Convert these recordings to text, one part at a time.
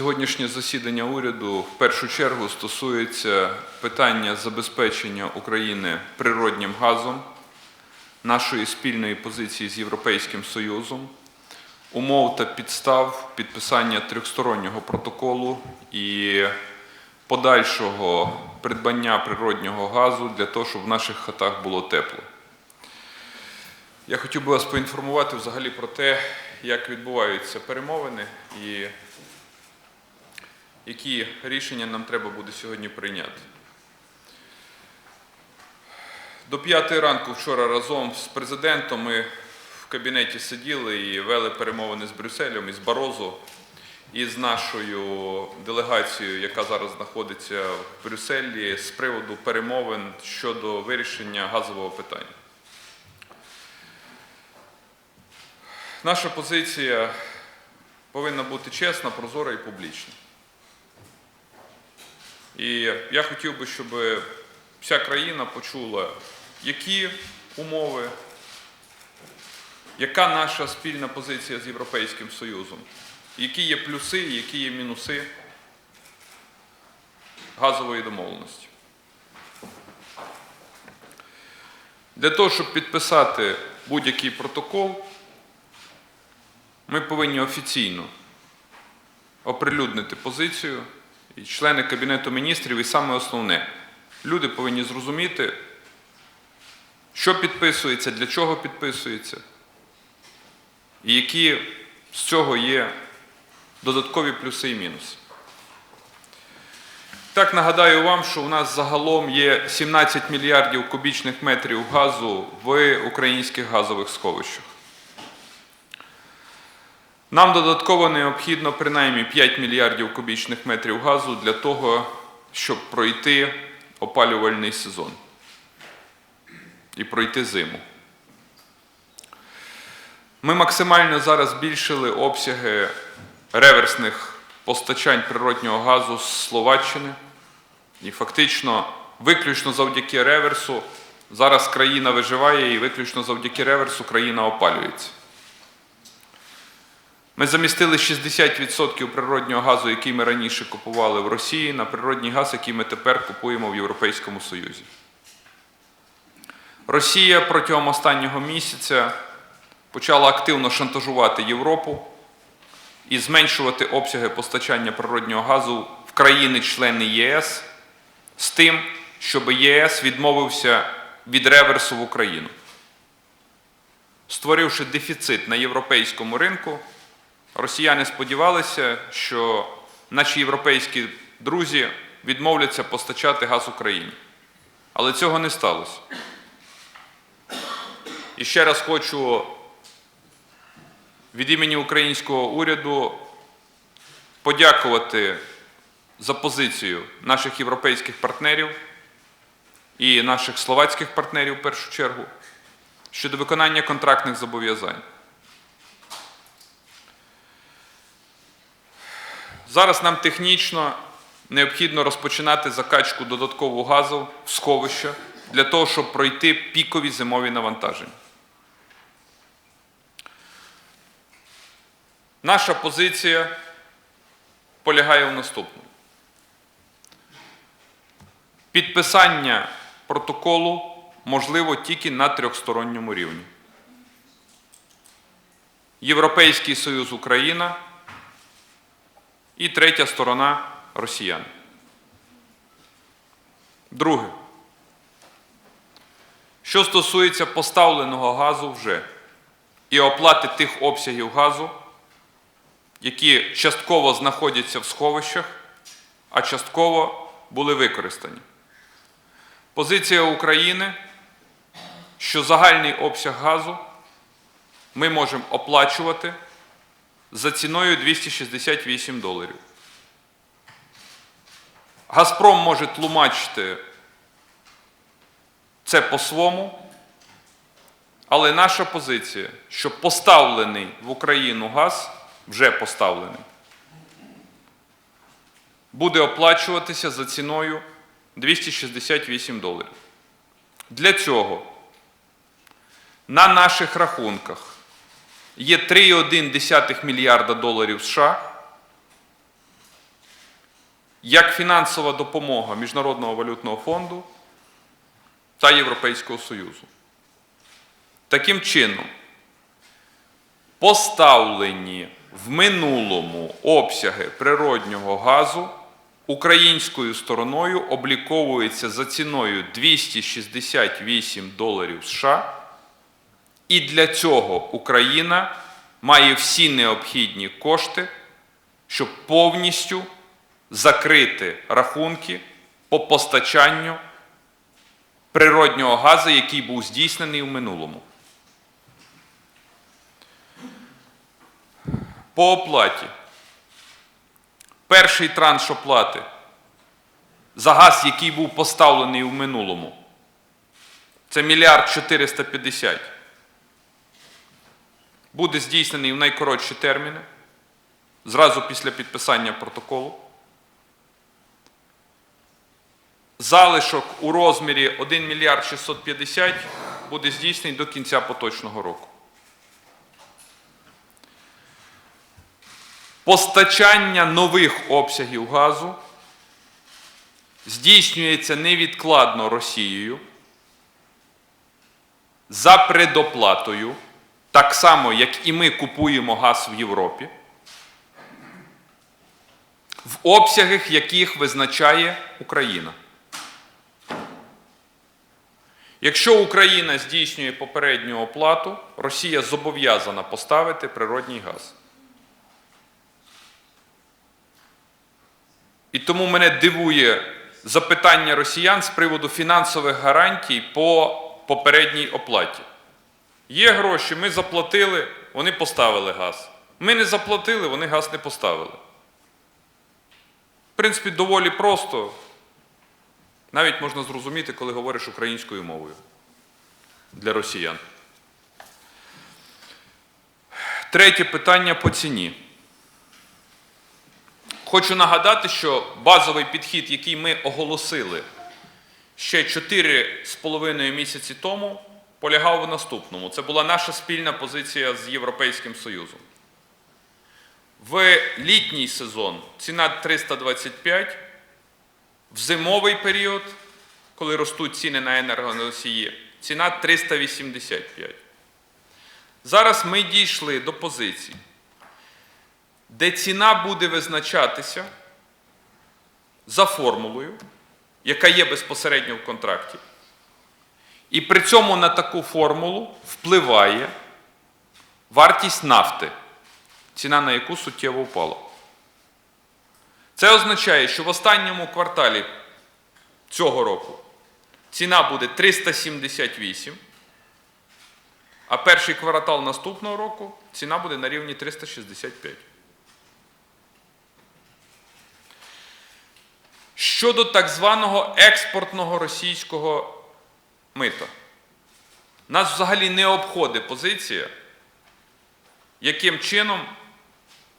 Сьогоднішнє засідання уряду в першу чергу стосується питання забезпечення України природнім газом, нашої спільної позиції з Європейським Союзом, умов та підстав підписання трьохстороннього протоколу і подальшого придбання природнього газу для того, щоб в наших хатах було тепло. Я хотів би вас поінформувати взагалі про те, як відбуваються перемовини і які рішення нам треба буде сьогодні прийняти. До п'ятої ранку вчора разом з президентом ми в кабінеті сиділи і вели перемовини з Брюсселем, і з Барозо, і з нашою делегацією, яка зараз знаходиться в Брюсселі, з приводу перемовин щодо вирішення газового питання. Наша позиція повинна бути чесна, прозора і публічна. І я хотів би, щоб вся країна почула, які умови, яка наша спільна позиція з Європейським Союзом, які є плюси, які є мінуси газової домовленості. Для того, щоб підписати будь-який протокол, ми повинні офіційно оприлюднити позицію, і члени Кабінету міністрів, і саме основне, люди повинні зрозуміти, що підписується, для чого підписується, і які з цього є додаткові плюси і мінуси. Так нагадаю вам, що у нас загалом є 17 мільярдів кубічних метрів газу в українських газових сховищах. Нам додатково необхідно принаймні 5 мільярдів кубічних метрів газу для того, щоб пройти опалювальний сезон і пройти зиму. Ми максимально зараз збільшили обсяги реверсних постачань природнього газу з Словаччини. І фактично, виключно завдяки реверсу, зараз країна виживає і виключно завдяки реверсу країна опалюється. Ми замістили 60% природнього газу, який ми раніше купували в Росії, на природній газ, який ми тепер купуємо в Європейському Союзі. Росія протягом останнього місяця почала активно шантажувати Європу і зменшувати обсяги постачання природнього газу в країни-члени ЄС з тим, щоб ЄС відмовився від реверсу в Україну, створивши дефіцит на європейському ринку. Росіяни сподівалися, що наші європейські друзі відмовляться постачати газ Україні. Але цього не сталося. І ще раз хочу від імені українського уряду подякувати за позицію наших європейських партнерів і наших словацьких партнерів в першу чергу щодо виконання контрактних зобов'язань. Зараз нам технічно необхідно розпочинати закачку додаткового газу в сховища для того, щоб пройти пікові зимові навантаження. Наша позиція полягає в наступному. Підписання протоколу можливо тільки на трьохсторонньому рівні. Європейський Союз Україна і третя сторона росіяни. Друге. Що стосується поставленого газу вже і оплати тих обсягів газу, які частково знаходяться в сховищах, а частково були використані. Позиція України, що загальний обсяг газу ми можемо оплачувати за ціною 268 доларів. Газпром може тлумачити це по-свому, але наша позиція, що поставлений в Україну газ, вже поставлений, буде оплачуватися за ціною 268 доларів. Для цього на наших рахунках є 3,1 мільярда доларів США, як фінансова допомога Міжнародного валютного фонду та Європейського Союзу. Таким чином, поставлені в минулому обсяги природнього газу українською стороною обліковуються за ціною 268 доларів США, і для цього Україна має всі необхідні кошти, щоб повністю закрити рахунки по постачанню природнього газу, який був здійснений в минулому. По оплаті. Перший транш оплати за газ, який був поставлений в минулому, це мільярд 450. Буде здійснений в найкоротші терміни, зразу після підписання протоколу. Залишок у розмірі 1 мільярд 650 буде здійснений до кінця поточного року. Постачання нових обсягів газу здійснюється невідкладно Росією за предоплатою, так само, як і ми купуємо газ в Європі, в обсягах яких визначає Україна. Якщо Україна здійснює попередню оплату, Росія зобов'язана поставити природній газ. І тому мене дивує запитання росіян з приводу фінансових гарантій по попередній оплаті. Є гроші, ми заплатили, вони поставили газ. Ми не заплатили, вони газ не поставили. В принципі, доволі просто. Навіть можна зрозуміти, коли говориш українською мовою для росіян. Третє питання по ціні. Хочу нагадати, що базовий підхід, який ми оголосили ще 4,5 місяці тому, полягав у наступному. Це була наша спільна позиція з Європейським Союзом. В літній сезон ціна 325, в зимовий період, коли ростуть ціни на енергоносії, ціна 385. Зараз ми дійшли до позиції, де ціна буде визначатися за формулою, яка є безпосередньо в контракті. І при цьому на таку формулу впливає вартість нафти, ціна на яку суттєво впала. Це означає, що в останньому кварталі цього року ціна буде 378, а перший квартал наступного року ціна буде на рівні 365. Щодо так званого експортного російського мита, нас взагалі не обходить позиція, яким чином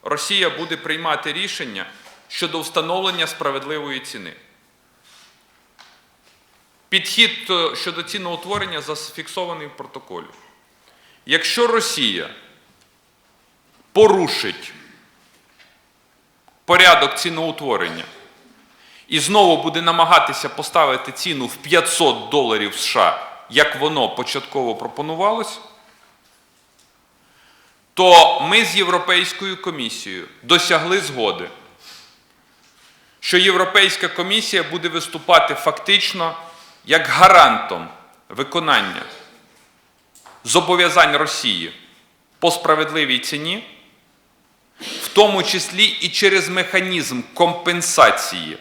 Росія буде приймати рішення щодо встановлення справедливої ціни. Підхід е, щодо ціноутворення зафіксований в протоколі. Якщо Росія порушить порядок ціноутворення і знову буде намагатися поставити ціну в 500 доларів США, як воно початково пропонувалось, то ми з Європейською комісією досягли згоди, що Європейська комісія буде виступати фактично як гарантом виконання зобов'язань Росії по справедливій ціні, в тому числі і через механізм компенсації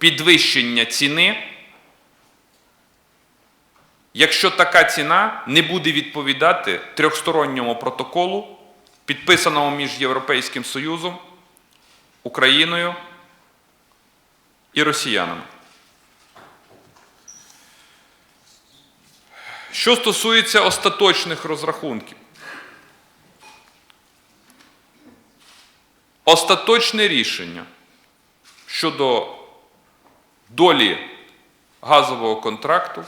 підвищення ціни, якщо така ціна не буде відповідати трьохсторонньому протоколу, підписаному між Європейським Союзом, Україною і росіянами. Що стосується остаточних розрахунків, остаточне рішення щодо долі газового контракту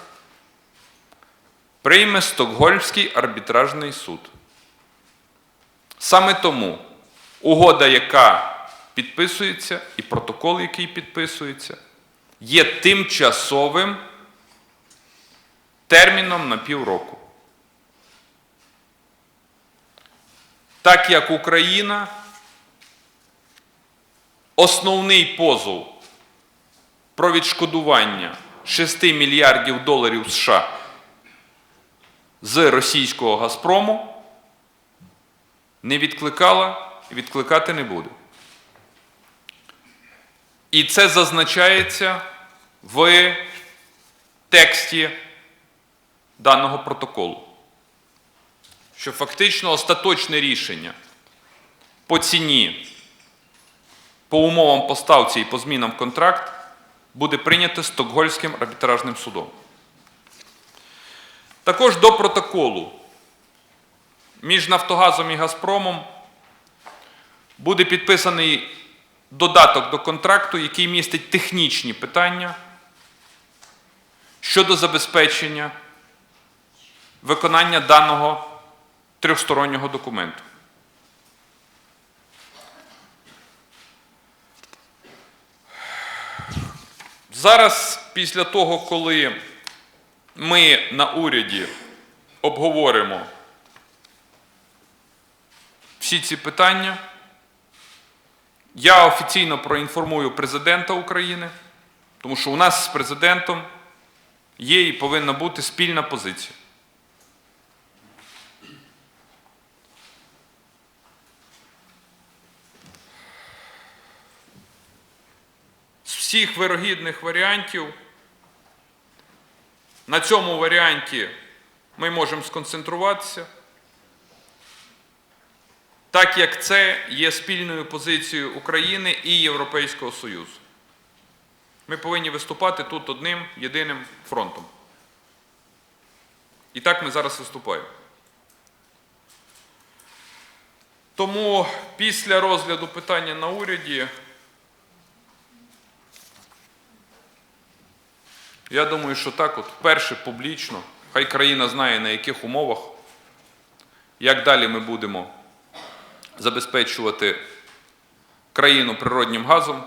прийме Стокгольмський арбітражний суд. Саме тому угода, яка підписується, і протокол, який підписується, є тимчасовим терміном на півроку. Так як Україна основний позов про відшкодування 6 мільярдів доларів США з російського Газпрому не відкликала і відкликати не буде. І це зазначається в тексті даного протоколу, що фактично остаточне рішення по ціні, по умовам поставці і по змінам в контракт буде прийнято Стокгольмським арбітражним судом. Також до протоколу між Нафтогазом і Газпромом буде підписаний додаток до контракту, який містить технічні питання щодо забезпечення виконання даного трьохстороннього документу. Зараз, після того, коли ми на уряді обговоримо всі ці питання, я офіційно проінформую президента України, тому що у нас з президентом є і повинна бути спільна позиція. З всіх вирогідних варіантів на цьому варіанті ми можемо сконцентруватися, так як це є спільною позицією України і Європейського Союзу. Ми повинні виступати тут одним єдиним фронтом. І так ми зараз виступаємо. Тому після розгляду питання на уряді Я думаю, що так, от вперше публічно, хай країна знає, на яких умовах, як далі ми будемо забезпечувати країну природнім газом,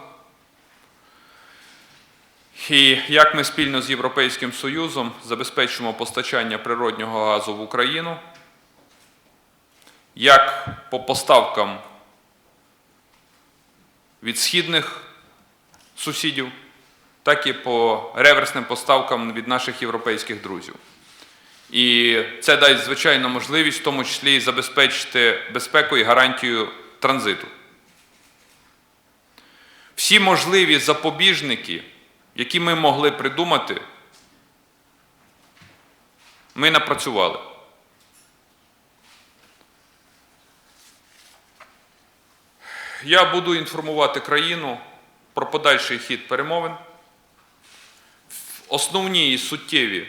і як ми спільно з Європейським Союзом забезпечимо постачання природнього газу в Україну, як по поставкам від східних сусідів так і по реверсним поставкам від наших європейських друзів. І це дасть, звичайно, можливість, в тому числі і забезпечити безпеку і гарантію транзиту. Всі можливі запобіжники, які ми могли придумати, ми напрацювали. Я буду інформувати країну про подальший хід перемовин основні і суттєві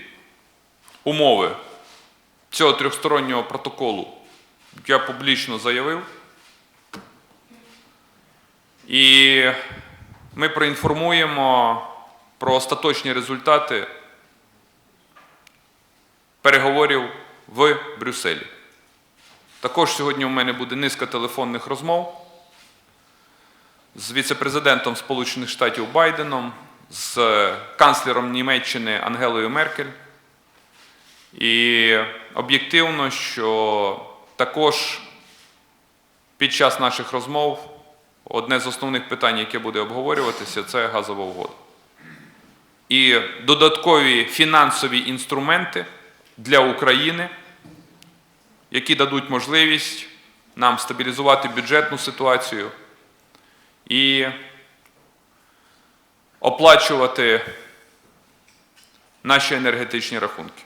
умови цього трьохстороннього протоколу я публічно заявив. І ми проінформуємо про остаточні результати переговорів в Брюсселі. Також сьогодні у мене буде низка телефонних розмов з віце-президентом Сполучених Штатів Байденом, з канцлером Німеччини Ангелою Меркель. І об'єктивно, що також під час наших розмов одне з основних питань, яке буде обговорюватися, це газова угода. І додаткові фінансові інструменти для України, які дадуть можливість нам стабілізувати бюджетну ситуацію і оплачувати наші енергетичні рахунки.